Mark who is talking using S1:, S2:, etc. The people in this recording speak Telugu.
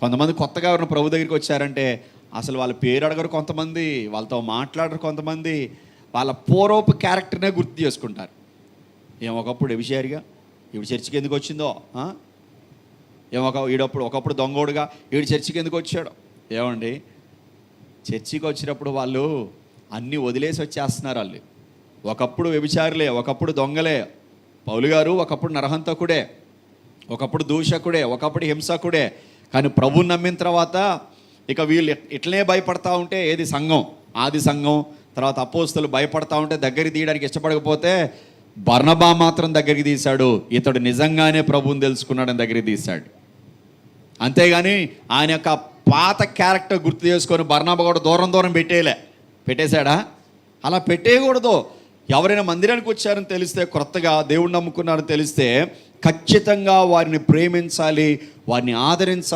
S1: కొంతమంది కొత్తగా ఎవరైనా ప్రభు దగ్గరికి వచ్చారంటే అసలు వాళ్ళ పేరు అడగరు కొంతమంది వాళ్ళతో మాట్లాడరు కొంతమంది వాళ్ళ పూర్వపు క్యారెక్టర్నే గుర్తు చేసుకుంటారు. ఏం ఒకప్పుడు ఎవిషారిగా ఇవి చర్చికి ఎందుకు వచ్చిందో? ఏమొక ఒక ఈడప్పుడు ఒకప్పుడు దొంగోడుగా ఈడు చర్చికి ఎందుకు వచ్చాడు? ఏమండి? చర్చికి వచ్చినప్పుడు వాళ్ళు అన్నీ వదిలేసి వచ్చేస్తున్నారు వాళ్ళు. ఒకప్పుడు వ్యభిచారులే ఒకప్పుడు దొంగలే. పౌలు గారు ఒకప్పుడు నరహంతకుడే ఒకప్పుడు దూషకుడే ఒకప్పుడు హింసకుడే కానీ ప్రభు నమ్మిన తర్వాత ఇక వీళ్ళు ఇట్లనే భయపడతా ఉంటే ఏది సంఘం? ఆది సంఘం తర్వాత అపోస్తులు భయపడతా ఉంటే దగ్గరికి తీయడానికి ఇష్టపడకపోతే బర్ణబా మాత్రం దగ్గరికి తీశాడు. ఇతడు నిజంగానే ప్రభువుని తెలుసుకున్నాడని దగ్గరికి తీశాడు. అంతేగాని ఆయన యొక్క పాత క్యారెక్టర్ గుర్తు చేసుకొని బర్ణాబా కూడా దూరం దూరం పెట్టేయలే. పెట్టేశాడా? అలా పెట్టేయకూడదు. ఎవరైనా మందిరానికి వచ్చారని తెలిస్తే కొత్తగా దేవుణ్ణి నమ్ముకున్నారని తెలిస్తే ఖచ్చితంగా వారిని ప్రేమించాలి వారిని ఆదరించాలి.